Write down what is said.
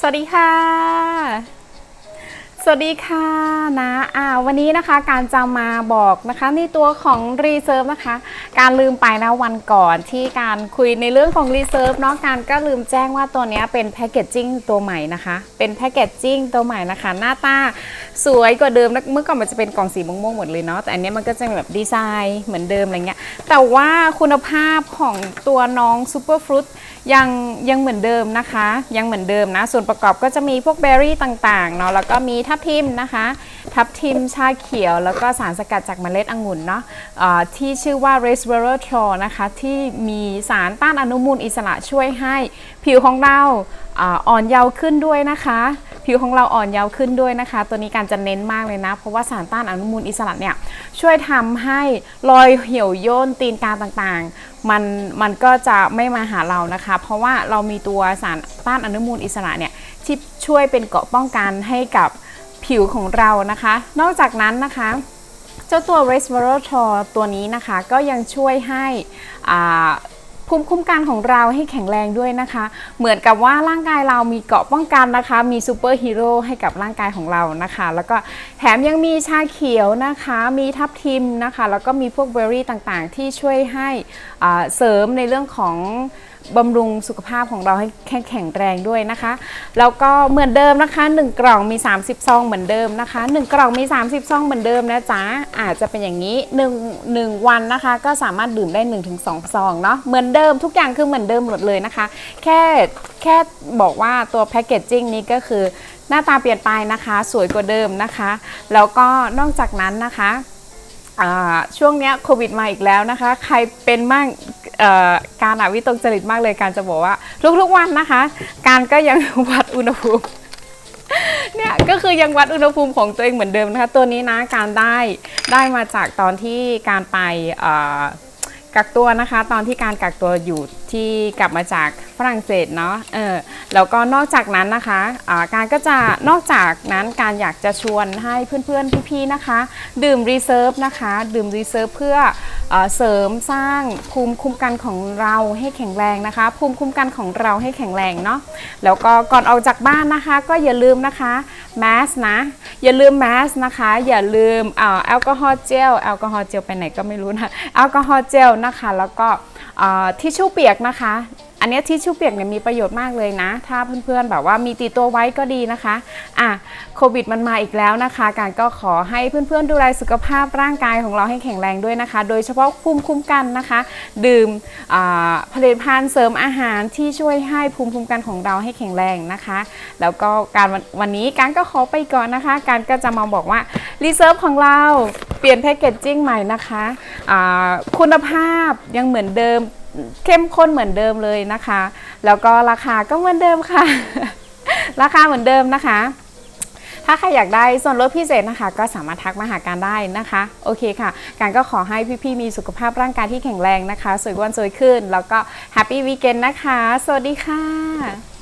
สวัสดีค่ะ สวัสดีค่ะนะอ่าวันนี้นะคะการจะมาบอกนะคะในตัวของรีเซิร์ฟนะคะ การลืมไปนะวันก่อนที่การคุยในเรื่องของรีเซิร์ฟเนาะการก็ลืมแจ้งว่าตัวนี้เป็นแพคเกจจิ้งตัวใหม่นะคะ เป็นแพคเกจจิ้งตัวใหม่นะคะ หน้าตาสวยกว่าเดิมเมื่อก่อนมันจะเป็นกล่องสีม่วงๆหมดเลยเนาะแต่อันนี้มันก็จะแบบดีไซน์เหมือนเดิมอะไรเงี้ยแต่ว่าคุณภาพของตัวน้องซูเปอร์ฟรุตยังยังเหมือนเดิมนะคะ ยังเหมือนเดิมนะ ส่วนประกอบก็จะมีพวกเบอร์รี่ต่างๆเนาะแล้วก็มีทับทิมนะคะ ทับทิมชาเขียว แล้วก็สารสกัดจากเมล็ดองุ่นเนาะอ่าที่ชื่อว่า resveratrol นะคะ ที่มีสารต้านอนุมูลอิสระช่วยให้ผิวของเราอ่อนเยาว์ขึ้นด้วยนะคะ ผิวของเราอ่อนเยาว์ขึ้นด้วยนะคะ ตัวนี้การจะเน้นมากเลยนะ เพราะว่าสารต้านอนุมูลอิสระเนี่ยช่วยทำให้รอยเหี่ยวย่นตีนกาต่างๆ มันมันก็จะไม่มาหาเรานะคะ เพราะว่าเรามีตัวสารต้านอนุมูลอิสระเนี่ยที่ช่วยเป็นเกราะป้องกันให้กับ ผิวของเรานะคะ นอกจากนั้นนะคะ เจ้าตัว resveratrol ตัวนี้นะคะก็ยังช่วยให้ภูมิคุ้มกันของเราให้แข็งแรงด้วยนะคะ เหมือนกับว่าร่างกายเรามีเกราะป้องกันนะคะ มีซูเปอร์ฮีโร่ให้กับร่างกายของเรานะคะ แล้วก็แถมยังมีชาเขียวนะคะ มีทับทิมนะคะ แล้วก็มีพวกเบอร์รี่ต่างๆ ที่ช่วยให้เสริมในเรื่องของ บำรุงสุขภาพของเราให้แข็งแรงด้วยนะคะ แล้วก็เหมือนเดิมนะคะ 1 กล่องมี 30 ซองเหมือนเดิมนะคะ 1 กล่องมี 30 ซองเหมือนเดิมนะจ๊ะอาจจะเป็นอย่างนี้1 1วันนะคะ ก็สามารถดื่มได้ 1-2 ซองเนาะเหมือนเดิมทุกอย่างคือเหมือนเดิมหมดเลยนะคะ แค่แค่บอกว่าตัวแพคเกจจิ้งนี้ก็คือหน้าตาเปลี่ยนไปนะคะ สวยกว่าเดิมนะคะ แล้วก็นอกจากนั้นนะคะอ่าช่วงเนี้ยโควิดมาอีกแล้วนะคะ ใครเป็นมั่ง การอะวิตกจริตมากเลยการจะบอกว่า ทุกๆวันนะคะ การก็ยังวัดอุณหภูมิเนี่ยก็คือยังวัดอุณหภูมิของตัวเองเหมือนเดิมนะคะ ตัวนี้นะการได้ได้มาจากตอนที่การไปกักตัวนะคะ ตอนที่การกักตัวอยู่ที่กลับมาจากฝรั่งเศสเนาะเออ แล้วก็นอกจากนั้นนะคะอ่าการก็จะนอกจากนั้นการอยากจะชวนให้เพื่อนๆพี่ๆนะคะ ดื่มรีเซิร์ฟนะคะ ดื่มรีเซิร์ฟเพื่อเอเสริมสร้างภูมิคุ้มกันของเราให้แข็งแรงนะคะ ภูมิคุ้มกันของเราให้แข็งแรงเนาะแล้วก็ก่อนออกจากบ้านนะคะ ก็อย่าลืมนะคะแมสนะอย่าลืมแมสนะคะ อย่าลืมอแอลกอฮอล์เจลแอลกอฮอล์เจลไปไหนก็ไม่รู้นะแอลกอฮอล์เจลนะคะ แล้วก็เอ่อทิชชู่เปียกนะคะ นนี้ทิชชู่เปียกเนี่ยมีประโยชน์มากเลยนะ ถ้าเพื่อนๆแบบว่ามีติดตัวไว้ก็ดีนะคะอะโควิดมันมาอีกแล้วนะคะ การก็ขอให้เพื่อนๆ ดูแลสุขภาพร่างกายของเราให้แข็งแรงด้วยนะคะ โดยเฉพาะภูมิคุ้มกันนะคะ ดื่มผลิตภัณฑ์เสริมอาหารที่ช่วยให้ภูมิคุ้มกันของเราให้แข็งแรงนะคะ แล้วก็การวันนี้การก็ขอไปก่อนนะคะ การก็จะมาบอกว่ารีเซิร์ฟของเราเปลี่ยนแพคเกจจิ้งใหม่นะคะคุณภาพยังเหมือนเดิม เข้มข้นเหมือนเดิมเลยนะคะ แล้วก็ราคาก็เหมือนเดิมค่ะ ราคาเหมือนเดิมนะคะ ถ้าใครอยากได้ส่วนลดพิเศษนะคะ ก็สามารถทักมาหาการได้นะคะ โอเคค่ะ การก็ขอให้พี่ๆมีสุขภาพร่างกายที่แข็งแรงนะคะ สวยวันสวยขึ้น แล้วก็แฮปปี้วีเกนนะคะ สวัสดีค่ะ